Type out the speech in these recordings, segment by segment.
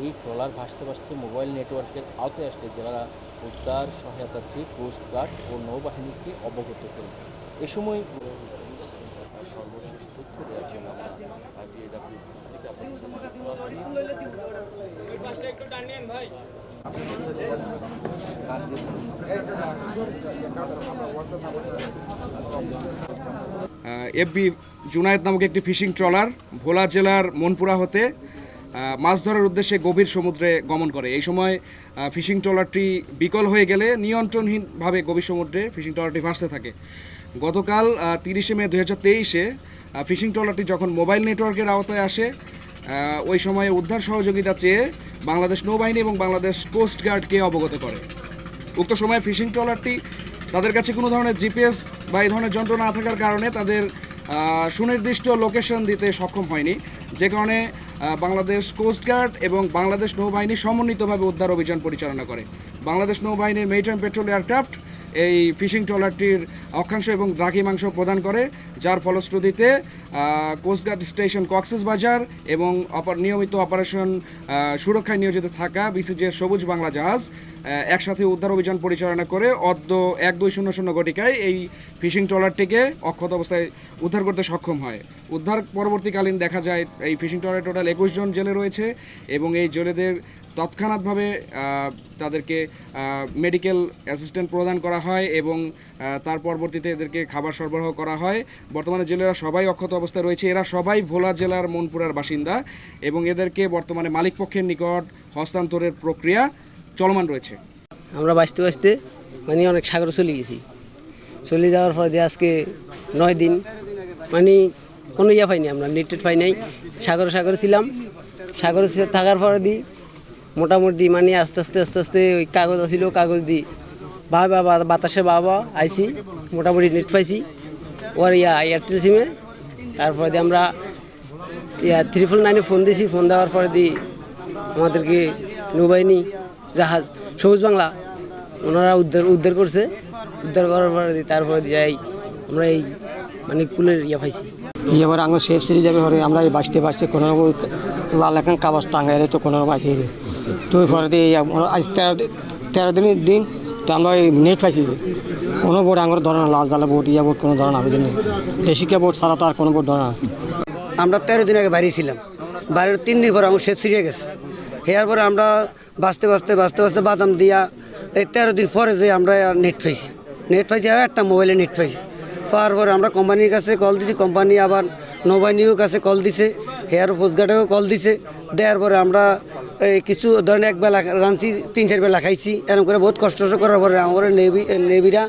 এই ট্রলার ভাসতে ভাসতে মোবাইল নেটওয়ার্কের আওতায় আসলে যারা উদ্ধার সহায়তা চেয়ে কোস্টগার্ড ও নৌবাহিনীকে অবগত করে এ সময় সর্বশেষ তথ্য দেওয়ার জন্য আমরা ITAW থেকে আপনাদের এফবি জুনায়েদ নামক একটি ফিশিং ট্রলার ভোলা জেলার মনপুরা হতে মাছ ধরার উদ্দেশ্যে গভীর সমুদ্রে গমন করে। এই সময় ফিশিং ট্রলারটি বিকল হয়ে গেলে নিয়ন্ত্রণহীনভাবে গভীর সমুদ্রে ফিশিং ট্রলারটি ভাসতে থাকে। গতকাল তিরিশে মে দু হাজার তেইশে ফিশিং ট্রলারটি যখন মোবাইল নেটওয়ার্কের আওতায় আসে ওই সময়ে উদ্ধার সহযোগিতা চেয়ে বাংলাদেশ নৌবাহিনী এবং বাংলাদেশ কোস্টগার্ডকে অবগত করে। উক্ত সময়ে ফিশিং ট্রলারটি তাদের কাছে কোনো ধরনের জিপিএস বা এই ধরনের যন্ত্র না থাকার কারণে তাদের সুনির্দিষ্ট লোকেশন দিতে সক্ষম হয়নি। যে কারণে বাংলাদেশ কোস্টগার্ড এবং বাংলাদেশ নৌবাহিনী সমন্বিতভাবে উদ্ধার অভিযান পরিচালনা করে। বাংলাদেশ নৌবাহিনীর মেরিটাইম পেট্রোল এয়ারক্রাফট এই ফিশিং ট্রলারটির অক্ষাংশ এবং দ্রাঘিমাংশ প্রদান করে, যার ফলশ্রুতিতে কোস্টগার্ড স্টেশন কক্সেস বাজার এবং অপর, নিয়মিত অপারেশন সুরক্ষায় নিয়োজিত থাকা বিসিজিএর সবুজ বাংলা জাহাজ একসাথে উদ্ধার অভিযান পরিচালনা করে অদ্য এক দুই শূন্য শূন্য ঘটিকায় এই ফিশিং ট্রলারটিকে অক্ষত অবস্থায় উদ্ধার করতে সক্ষম হয়। উদ্ধার পরবর্তীকালীন দেখা যায়, এই ফিশিং ট্রলারে টোটাল একুশ জন জেলে রয়েছে এবং এই জেলেদের তৎক্ষণাৎভাবে তাদেরকে মেডিকেল অ্যাসিস্ট্যান্ট প্রদান করা হয় এবং তার পরবর্তীতে এদেরকে খাবার সরবরাহ করা হয়। বর্তমানে জেলেরা সবাই অক্ষত অবস্থায় রয়েছে। এরা সবাই ভোলা জেলার মনপুরার বাসিন্দা এবং এদেরকে বর্তমানে মালিকপক্ষের নিকট হস্তান্তরের প্রক্রিয়া চলমান রয়েছে। আমরা বাঁচতে বাঁচতে মানে অনেক সাগরে চলে গেছি। চলে যাওয়ার পর আজকে নয় দিন মানে কোনো ইয়া পাইনি আমরা নেট টেট পাই নাই। সাগরে সাগরে ছিলাম। সাগরে থাকার পরে দি মোটামুটি মানে আস্তে আস্তে আস্তে আস্তে ওই কাগজ আসিল, কাগজ দি। বাবা বাতাসে বাবা আইছি, মোটামুটি নেট পাইছি। ওর ইয়া এয়ারটেল সিমে তারপরে দিয়ে আমরা ইয়া ত্রিপল নাইনে ফোন দিয়েছি ফোন দেওয়ার পরে দি আমাদেরকে নৌবাহিনী, জাহাজ, সবুজ বাংলা, ওনারা উদ্ধার উদ্ধার করছে। উদ্ধার করার পরে দি- তারপরে যাই আমরা এই মানে কুলের ইয়া পাইছি। এবার আঙুল সেফ সিরিজ যাবে আমরা এই বাঁচতে বাঁচতে কোনো রকম লাল এখন কাগজ টাঙ্গাই তো কোনো রকম আইসি রে তো পরে আমরা আজ তেরো তেরো দিনের দিন তো আমরা এই নেট পাইছি যে কোনো বোর্ড আঙুর ধরে না, লাল জালা বোর্ড, ইয়া বোর্ড কোনো ধরনের আবেদন নেই দেশিকা বোর্ড ছাড়া তো আর কোনো বোর্ড ধরে না। আমরা তেরো দিন আগে বাইরে ছিলাম। বাইরের তিন দিন পর আমার শেষ সিরিয়ে গেছে। হেয়ার পরে আমরা বাঁচতে বাঁচতে বাঁচতে বাঁচতে বাদাম দিয়া এই তেরো দিন পরে যে আমরা নেট পাইছি। নেট পাইছি একটা মোবাইলে নেট পাইছি। পাওয়ার পরে আমরা কোম্পানির কাছে কল দিছি, কোম্পানি আবার নৌবাহিনীও কাছে কল দিছে হেয়ার পোস্টগার্ডেও কল দিছে। দেওয়ার পরে আমরা কিছু ধরেন একবেলা রাঁধছি, তিন চার বেলা খাইছি, এরকম করে বহুত কষ্ট করার পরে আমার নেভি নেভিরা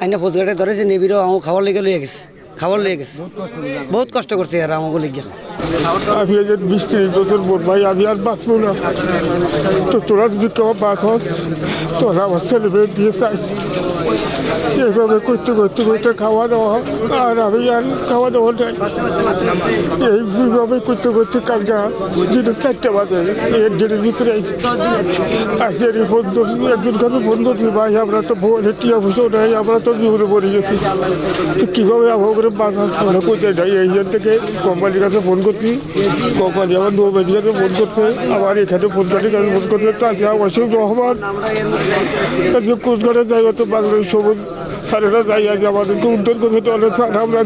আইনা পোস্টগার্ডে ধরেছে নেভিরাও আমার খাবার লেগে লিয়ে গেছে, খাবার লিয়ে গেছে। বহুত কষ্ট করছে আর আমাকে লেগে। আমি এই যে ত্রিশ বছর ভাই, আমি আর বাঁচবো না। তো তোরা যদি কেউ বাঁচ হস, তোরা আমার ছেলে দিয়ে চাইছি এইভাবে করতে করতে করতে খাওয়া দাওয়া আর আমি আর খাওয়া দাওয়া নাই। এইভাবে করতে করতে কালকে যেটা চারটে বাজে। এর ডেটের ভিতরে আইসি আসি আর ধরছি একজন কাছে ফোন ধরছি ভাই, আমরা তো ভোরে টিয়া বসেও নাই, আমরা তো বিপদে পড়ে গেছি। তো কীভাবে আমার করে বাঁচা আমরা কোথায় যাই? এই থেকে কোম্পানির কাছে ফোন করছি। আমার দু কাছে ফোন করছে। আবার এখানে ফোন কাছে কাছে ফোন করছে চাষি অশোক রহমান। কোচঘাটের জায়গা তো বাংলাদেশ সবুজ, সারেরা জায়গা আমাদেরকে উদ্ধার করছে, তো অনেক সার আমরা